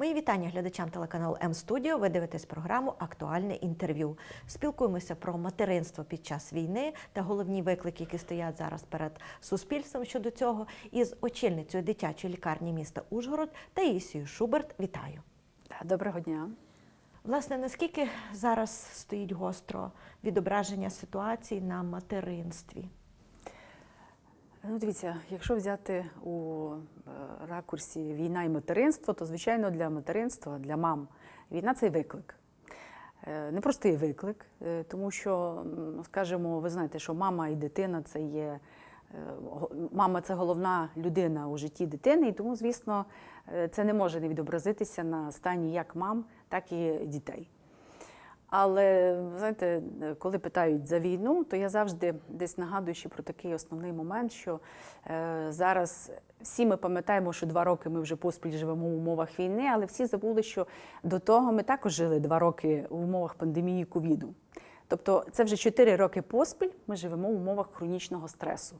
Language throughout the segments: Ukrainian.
Мої вітання глядачам телеканалу М Студіо. Ви дивитесь програму Актуальне інтерв'ю. Спілкуємося про материнство під час війни та головні виклики, які стоять зараз перед суспільством щодо цього, із очільницею дитячої лікарні міста Ужгород Таїсією Шуберт. Вітаю. Доброго дня. Власне, наскільки зараз стоїть гостро відображення ситуації на материнстві? Ну, дивіться, якщо взяти у е, ракурсі війна і материнство, то звичайно для материнства, для мам, війна це виклик. Е, Непростий виклик, е, тому що, скажімо, ви знаєте, що мама і дитина це є. Мама це головна людина у житті дитини, і тому, звісно, це не може не відобразитися на стані як мам, так і дітей. Але знаєте, коли питають за війну, то я завжди десь нагадую ще про такий основний момент, що е, зараз всі ми пам'ятаємо, що два роки ми вже поспіль живемо в умовах війни, але всі забули, що до того ми також жили два роки в умовах пандемії ковіду. Тобто це вже чотири роки поспіль ми живемо в умовах хронічного стресу.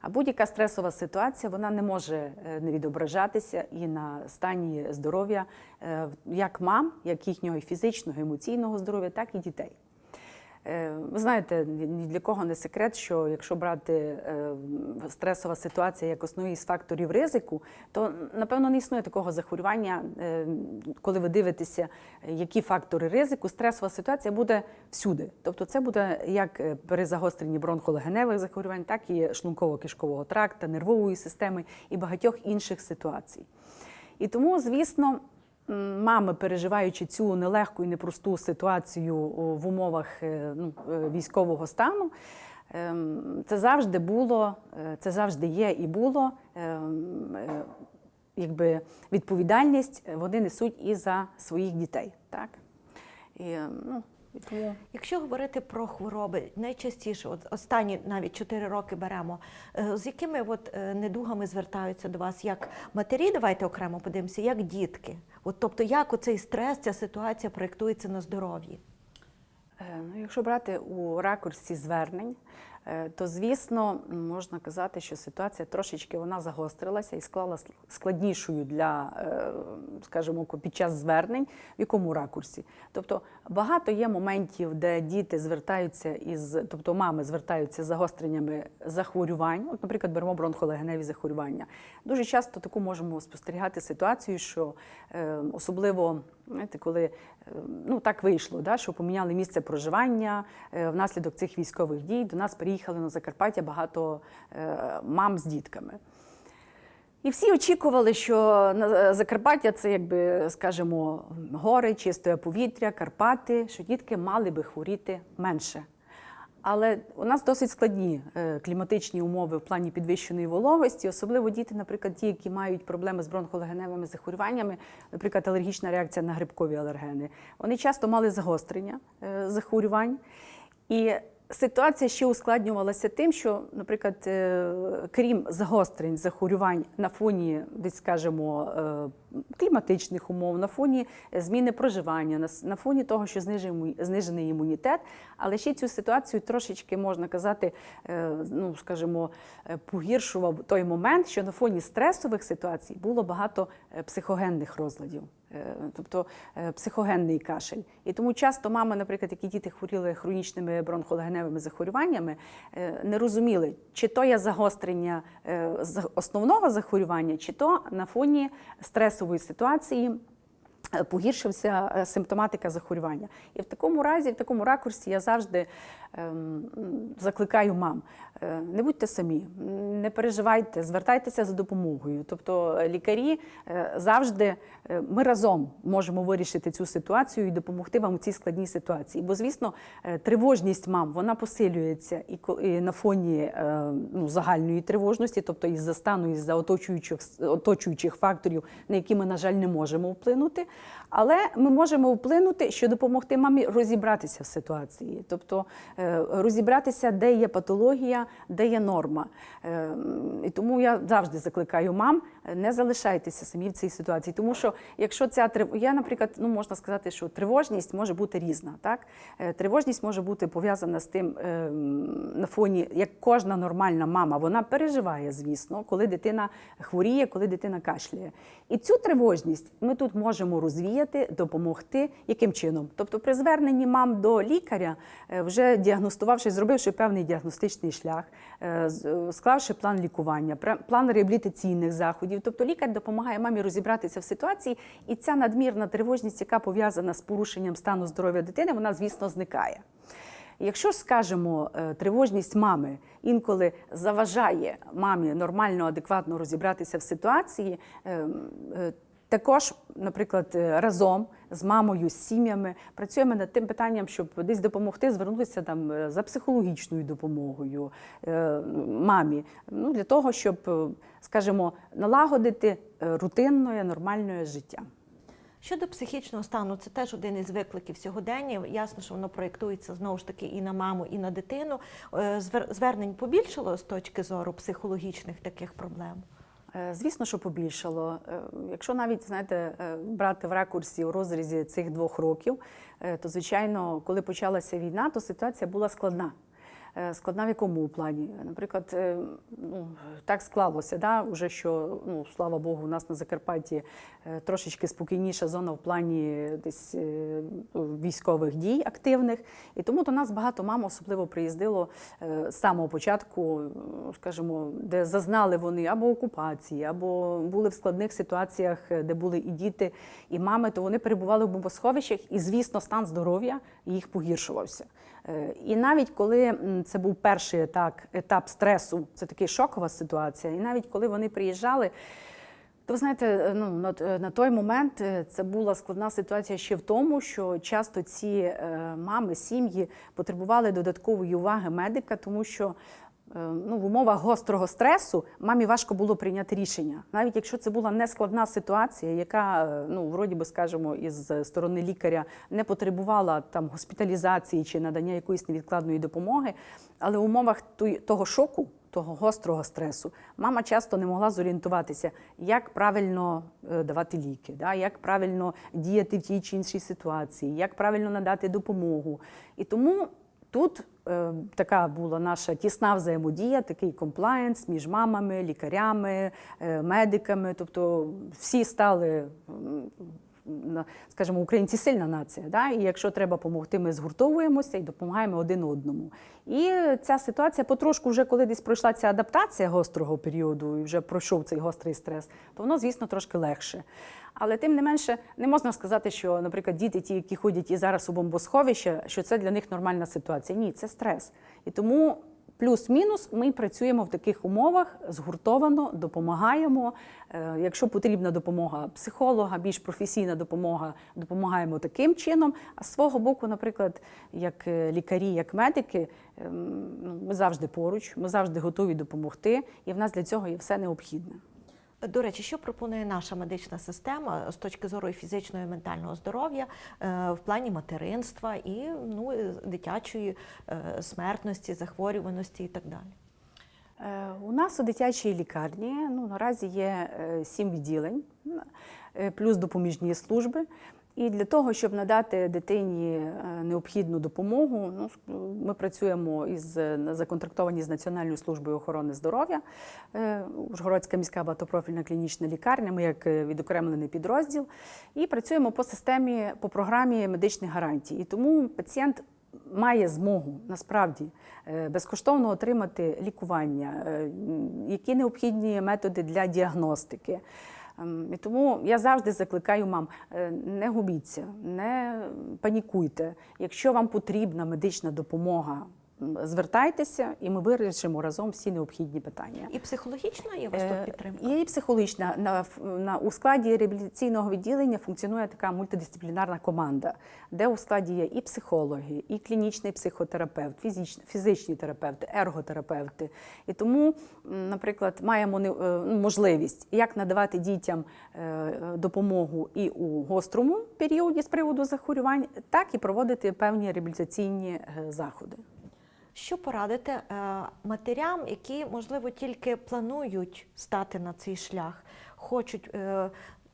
А будь-яка стресова ситуація вона не може е, не відображатися і на стані здоров'я е, як мам, як їхнього фізичного, емоційного здоров'я, так і дітей. Е, Ви знаєте, ні для кого не секрет, що якщо брати е, стресова ситуація як основний з факторів ризику, то напевно не існує такого захворювання, е, коли ви дивитеся, які фактори ризику, стресова ситуація буде всюди. Тобто, це буде як при загостренні бронхолегеневих захворювань, так і шлунково-кишкового тракта, нервової системи і багатьох інших ситуацій. І тому, звісно, мами, переживаючи цю нелегку і непросту ситуацію в умовах е, ну, е, військового стану, ем, це завжди було, е, це завжди є і було. ем, Якби відповідальність вони несуть і за своїх дітей. Так? І, ну, і тому... Якщо говорити про хвороби, найчастіше, от останні навіть 4 роки беремо, з якими от недугами звертаються до вас як матері, давайте окремо подивимося, як дітки. От, тобто, як оцей стрес, ця ситуація проєктується на здоров'ї? Е, Ну, якщо брати у ракурсі звернень, то звісно можна казати, що ситуація трошечки вона загострилася і склала складнішою для, е, скажімо, під час звернень, в якому ракурсі. Тобто багато є моментів, де діти звертаються із, тобто мами звертаються з загостреннями захворювань. От, наприклад, беремо бронхолегеневі захворювання. Дуже часто таку можемо спостерігати ситуацію, що е, особливо знаєте, коли е, ну так вийшло, да, що поміняли місце проживання е, внаслідок цих військових дій. До нас приїхали на Закарпаття багато е, мам з дітками. І всі очікували, що на- Закарпаття це, якби, скажімо, гори, чисте повітря, Карпати, що дітки мали би хворіти менше. Але у нас досить складні е, кліматичні умови в плані підвищеної вологості, особливо діти, наприклад, ті, які мають проблеми з бронхолегеневими захворюваннями, наприклад, алергічна реакція на грибкові алергени. Вони часто мали загострення е, захворювань. І ситуація ще ускладнювалася тим, що, наприклад, е, крім загострень захворювань на фоні, десь скажімо, кліматичних умов, на фоні зміни проживання, на фоні того, що знижений, імунітет, але ще цю ситуацію трошечки можна казати, е, ну скажімо, е, погіршував той момент, що на фоні стресових ситуацій було багато е, психогенних розладів. Е, Тобто е, психогенний кашель. І тому часто мами, наприклад, які діти хворіли хронічними бронхолегеневими захворюваннями, е, не розуміли, чи то є загострення е, основного захворювання, чи то на фоні стресової ситуації. Е, Погіршився е, симптоматика захворювання. І в такому разі, в такому ракурсі я завжди ем, закликаю мам: е, не будьте самі, не переживайте, звертайтеся за допомогою. Тобто лікарі завжди ми разом можемо вирішити цю ситуацію і допомогти вам у цій складній ситуації. Бо, звісно, тривожність мам вона посилюється і і на фоні ну, загальної тривожності, тобто із-за стану, із-за оточуючих, оточуючих факторів, на які ми, на жаль, не можемо вплинути. Але ми можемо вплинути, що допомогти мамі розібратися в ситуації, тобто е, розібратися, де є патологія, де є норма. Е, І тому я завжди закликаю мам, не залишайтеся самі в цій ситуації. Тому що якщо ця я, наприклад, ну можна сказати, що тривожність може бути різна. Так? Е, Тривожність може бути пов'язана з тим е, на фоні, як кожна нормальна мама, вона переживає, звісно, коли дитина хворіє, коли дитина кашляє. І цю тривожність ми тут можемо розвіяти, допомогти. Яким чином? Тобто, при зверненні мам до лікаря, е, вже діагностувавши, зробивши певний діагностичний шлях, е, склавши план лікування, план реабілітаційних заходів. Тобто лікар допомагає мамі розібратися в ситуації, і ця надмірна тривожність, яка пов'язана з порушенням стану здоров'я дитини, вона, звісно, зникає. Якщо скажемо, е, тривожність мами інколи заважає мамі нормально, адекватно розібратися в ситуації. Також, наприклад, е, разом з мамою, з сім'ями працюємо над тим питанням, щоб десь допомогти, звернутися там е, за психологічною допомогою е, мамі. Ну для того, щоб, скажімо, налагодити рутинне, нормальне життя. Щодо психічного стану, це теж один із викликів сьогодення. Ясно, що воно проєктується знову ж таки і на маму, і на дитину. Звернень побільшало з точки зору психологічних таких проблем. Е, Звісно, що побільшало. Е, Якщо навіть знаєте, е, брати в ракурсі у розрізі цих двох років, то звичайно, коли почалася війна, то ситуація була складна. Е, Складна в якому плані? Наприклад, е, ну, так склалося, да, уже що, ну, слава Богу, у нас на Закарпатті е, трошечки спокійніша зона в плані десь військових дій активних. І тому до нас багато мам особливо приїздило з самого початку, скажімо, де зазнали вони або окупації, або були в складних ситуаціях, де були і діти, і мами, то вони перебували в бомбосховищах, і, звісно, стан здоров'я їх погіршувався. Е, І навіть коли це був перший етап, етап стресу, це така шокова ситуація, і навіть коли вони приїжджали. То ви знаєте, е, ну на, на той момент е, це була складна ситуація ще в тому, що часто ці е, мами, сім'ї потребували додаткової уваги медика, тому що е, ну, в умовах гострого стресу мамі важко було прийняти рішення, навіть якщо це була нескладна ситуація, яка е, ну вроді би скажімо, із сторони лікаря не потребувала там госпіталізації чи надання якоїсь невідкладної допомоги, але в умовах того шоку того гострого стресу, мама часто не могла зорієнтуватися, як правильно е, давати ліки, да, як правильно діяти в тій чи іншій ситуації, як правильно надати допомогу. І тому тут е, така була наша тісна взаємодія, такий комплаєнс між мамами, лікарями, е, медиками. Тобто всі стали. Скажімо, українці сильна нація, да? і якщо треба допомогти, ми згуртовуємося і допомагаємо один одному. І ця ситуація потрошку, вже коли десь пройшла ця адаптація гострого періоду і вже пройшов цей гострий стрес, то воно, звісно, трошки легше. Але тим не менше, не можна сказати, що, наприклад, діти, ті, які ходять і зараз у бомбосховище, що це для них нормальна ситуація. Ні, це стрес. І тому плюс-мінус ми працюємо в таких умовах згуртовано, допомагаємо. Е, Якщо потрібна допомога психолога, більш професійна допомога, допомагаємо таким чином. А з свого боку, наприклад, як е, лікарі, як медики, ем, ну, ми завжди поруч, ми завжди готові допомогти, і в нас для цього є все необхідне. До речі, що пропонує наша медична система з точки зору фізичного і ментального здоров'я е, в плані материнства і ну, дитячої е, смертності, захворюваності і так далі? Е, У нас у дитячій лікарні ну, наразі є е, сім відділень, е, плюс допоміжні служби. І для того, щоб надати дитині е, необхідну допомогу, ну, ми працюємо із е, законтрактовані з Національною службою охорони здоров'я. Е, Ужгородська міська багатопрофільна клінічна лікарня, ми як відокремлений підрозділ, і працюємо по системі, по програмі медичних гарантій. І тому пацієнт має змогу насправді безкоштовно отримати лікування, які необхідні методи для діагностики. Ем, І тому я завжди закликаю мам, е, не губіться, не панікуйте. Якщо вам потрібна медична допомога звертайтеся, і ми вирішимо разом всі необхідні питання. І психологічна є вас Е, тут підтримка? Є і психологічна. На, на, у складі реабілітаційного відділення функціонує така мультидисциплінарна команда, де у складі є і психологи, і клінічний психотерапевт, фізичний, фізичні терапевти, ерготерапевти. І тому, наприклад, маємо не- е, ну, можливість як надавати дітям е, е, допомогу і у гострому періоді з приводу захворювань, так і проводити певні реабілітаційні е, заходи. Що порадити е, матерям, які, можливо, тільки планують стати на цей шлях, хочуть. е,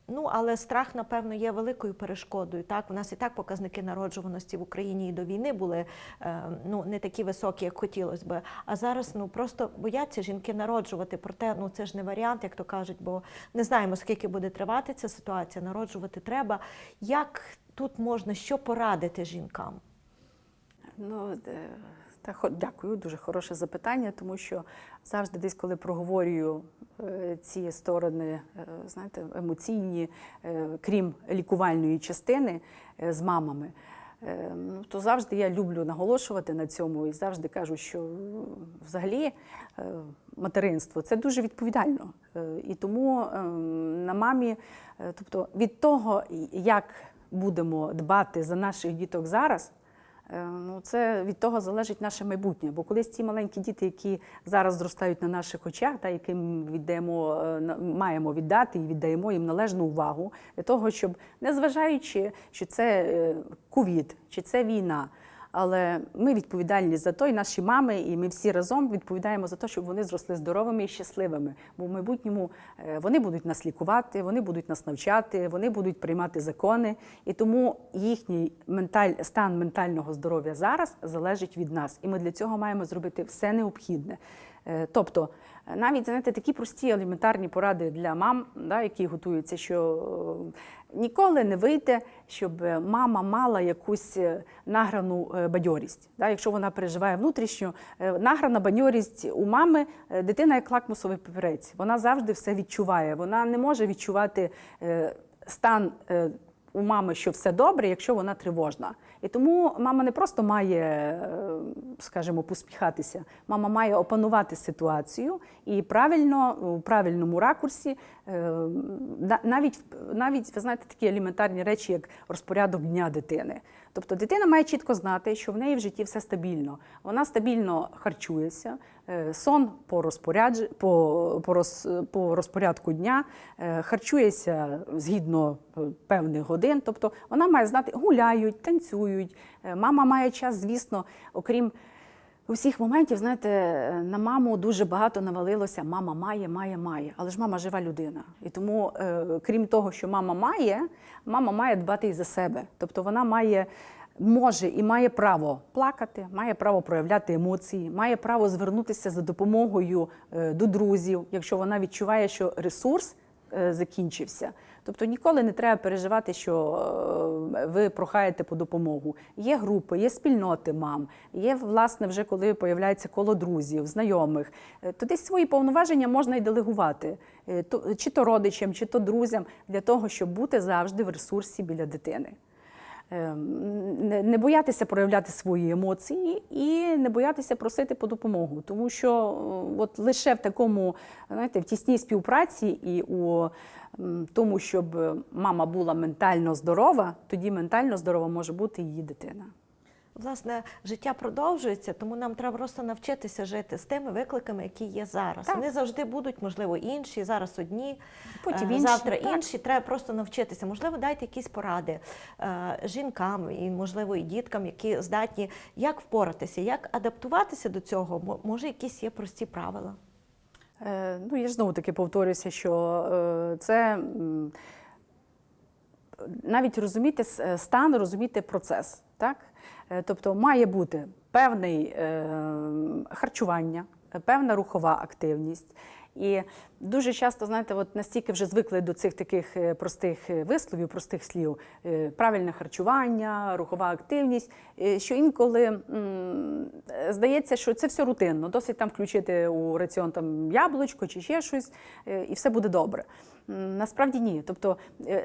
Ну, але страх, напевно, є великою перешкодою. Так, у нас і так показники народжуваності в Україні і до війни були е, ну, не такі високі, як хотілося би. А зараз ну просто бояться жінки народжувати. Проте ну це ж не варіант, як то кажуть, бо не знаємо, скільки буде тривати ця ситуація. Народжувати треба. Як тут можна що порадити жінкам? Ну, та, дякую, дуже хороше запитання, тому що завжди десь, коли проговорюю е, ці сторони, е, знаєте, емоційні, е, крім лікувальної частини з мамами, то завжди я люблю наголошувати на цьому і завжди кажу, що взагалі материнство це дуже відповідально. І тому на мамі, тобто від того, як будемо дбати за наших діток зараз. Е, Ну, це від того залежить наше майбутнє. Бо колись ці маленькі діти, які зараз зростають на наших очах, та яким віддаємо, е, маємо віддати і віддаємо їм належну увагу для того, щоб незважаючи, що це е, ковід чи це війна. Але ми відповідальні за то, і наші мами, і ми всі разом відповідаємо за те, щоб вони зросли здоровими і щасливими. Бо в майбутньому е, вони будуть нас лікувати, вони будуть нас навчати, вони будуть приймати закони. І тому їхній менталь, стан ментального здоров'я зараз залежить від нас. І ми для цього маємо зробити все необхідне. Е, Тобто, навіть знаєте, такі прості елементарні поради для мам, да, які готуються, що е, ніколи не вийде, щоб мама мала якусь е, награну е, бадьорість. Да, якщо вона переживає внутрішньо, е, награна бадьорість у мами, дитина як лакмусовий папірець. Вона завжди все відчуває. Вона не може відчувати стан. У мами, що все добре, якщо вона тривожна. І тому мама не просто має, е, скажімо, посміхатися, мама має опанувати ситуацію і правильно, у правильному ракурсі, е, на- навіть, навіть ви знаєте, такі елементарні речі, як розпорядок дня дитини. Тобто дитина має чітко знати, що в неї в житті все стабільно. Вона стабільно харчується, сон по, розпорядж... по, по, роз... по розпорядку дня, е, харчується згідно е, певних годин. Тобто вона має знати, гуляють, танцюють. Е, Мама має час, звісно, окрім. Усіх моментів, знаєте, на маму дуже багато навалилося. Мама має, має, має. Але ж мама жива людина. І тому, е, крім того, що мама має, мама має дбати і за себе. Тобто вона має, може і має право плакати, має право проявляти емоції, має право звернутися за допомогою е, до друзів, якщо вона відчуває, що ресурс е, закінчився. Тобто ніколи не треба переживати, що е, ви прохаєте по допомогу. Є групи, є спільноти мам, є власне вже коли появляється коло друзів, знайомих. То десь свої повноваження можна й делегувати, чи то родичам, чи то друзям, для того, щоб бути завжди в ресурсі біля дитини. Е, Не, не боятися проявляти свої емоції і не боятися просити по допомогу, тому що е, от лише в такому, знаєте, в тісній співпраці і у тому, щоб мама була ментально здорова, тоді ментально здорова може бути її дитина. Власне, життя продовжується, тому нам треба просто навчитися жити з тими викликами, які є зараз. Так. Вони завжди будуть, можливо, інші, зараз одні, Потім е, інші, завтра так. інші. Треба просто навчитися. Можливо, дайте якісь поради е, жінкам і, можливо, і діткам, які здатні, як впоратися, як адаптуватися до цього. Може, якісь є прості правила. Е, Ну, я ж знову таки повторюся, що е, це навіть розуміти е, стан, розуміти процес. Так? Е, Тобто має бути певне харчування, певна рухова активність. І дуже часто, знаєте, от настільки вже звикли до цих таких е, простих е, висловів, простих слів, е, правильне харчування, рухова активність, що інколи здається, що це все рутинно. Досить там включити у раціон там яблучко чи ще щось, і все буде добре. Насправді ні. Тобто,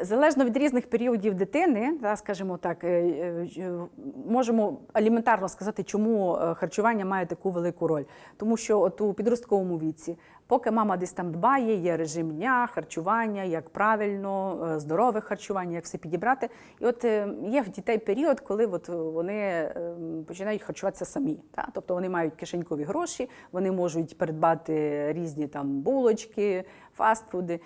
залежно від різних періодів дитини, да, скажімо так, можемо елементарно сказати, чому харчування має таку велику роль. Тому що от у підростковому віці, поки мама десь там дбає, є режим дня, харчування, як правильно, е, здорове харчування, як все підібрати. І от е, є в дітей період, коли от вони е, починають харчуватися самі. Та? Тобто вони мають кишенькові гроші, вони можуть придбати різні там булочки, фастфуди.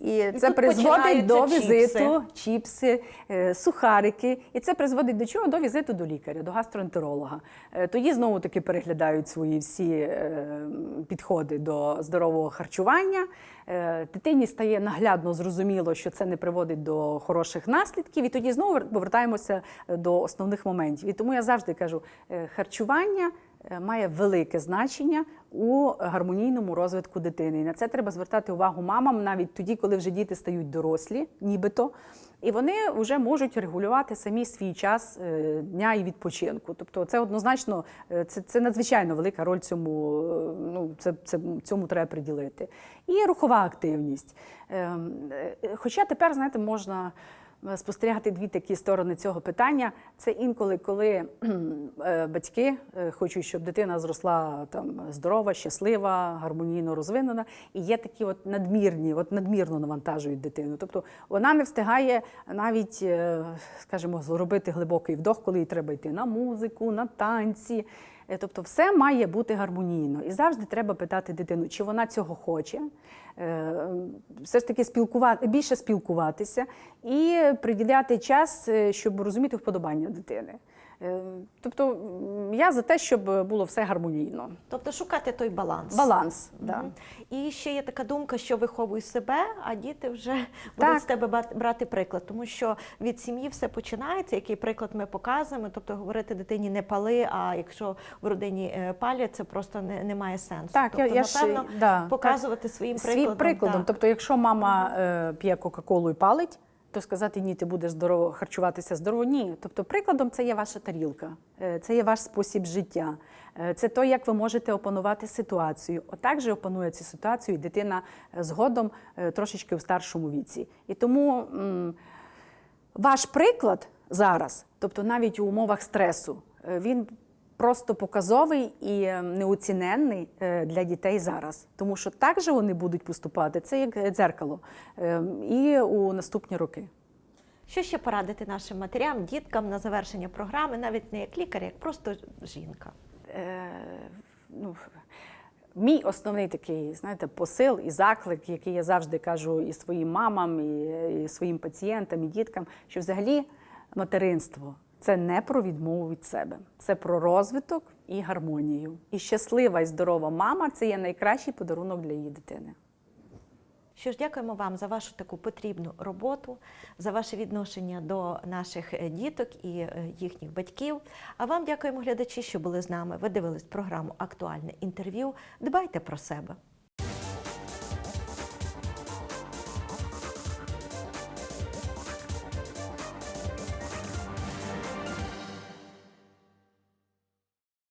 І, це призводить до візиту, чіпси, е, сухарики. І це призводить до чого? До візиту до лікаря, до гастроентеролога. Е, Тоді знову таки переглядають свої всі е, підходи до здорового харчування. Дитині стає наглядно зрозуміло, що це не приводить до хороших наслідків, і тоді знову повертаємося до основних моментів. І тому я завжди кажу, харчування має велике значення у гармонійному розвитку дитини. І на це треба звертати увагу мамам навіть тоді, коли вже діти стають дорослі, нібито. І вони вже можуть регулювати самі свій час е, дня і відпочинку. Тобто, це однозначно е, це, це надзвичайно велика роль цьому. е, Ну це, це цьому треба приділити. І рухова активність. Ем, е, Хоча тепер, знаєте, можна. Е, Спостерігати дві такі сторони цього питання. Це інколи, коли е, батьки е, хочуть, щоб дитина зросла там здорова, щаслива, гармонійно розвинена, і є такі от надмірні, от надмірно навантажують дитину. Тобто вона не встигає навіть, скажімо, зробити глибокий вдох, коли їй треба йти на музику, на танці. Е, Тобто, все має бути гармонійно. І завжди треба питати дитину, чи вона цього хоче. Е, Все ж таки спілкувати, більше спілкуватися і приділяти час, е, щоб розуміти вподобання дитини. Е, Тобто я за те, щоб було все гармонійно. Тобто шукати той баланс. Баланс. Да. І ще є така думка, що виховуй себе, а діти вже Так. будуть з тебе брати приклад, тому що від сім'ї все починається. Який приклад ми показуємо? Тобто говорити дитині не пали, а якщо в родині е, палять, це просто не, не має сенсу. Так, тобто, я, я напевно, да, показувати своїм Свій прикладом. прикладом. так. Тобто, якщо мама е, п'є Кока-Колу і палить, то сказати ні, ти будеш здорово харчуватися здорово. Ні. Тобто, прикладом це є ваша тарілка, е, це є ваш спосіб життя, е, це то, як ви можете опанувати ситуацію. Отак же опанує цю ситуацію і дитина е, згодом трошечки в старшому віці. І тому. м, ваш приклад зараз, тобто навіть у умовах стресу, він просто показовий і неоціненний е, для дітей зараз. Тому що так же вони будуть поступати, це як е, дзеркало, е, і у наступні роки. Що ще порадити нашим матерям, діткам на завершення програми, навіть не як лікар, як просто жінка? Е, ну, Мій основний такий, знаєте, посил і заклик, який я завжди кажу і своїм мамам, і, і своїм пацієнтам, і діткам, що взагалі материнство це не про відмову від себе, це про розвиток і гармонію. І щаслива і здорова мама це є найкращий подарунок для її дитини. Що ж, дякуємо вам за вашу таку потрібну роботу, за ваше відношення до наших е, діток і е, їхніх батьків. А вам дякуємо, глядачі, що були з нами. Ви дивились програму Актуальне інтерв'ю. Дбайте про себе.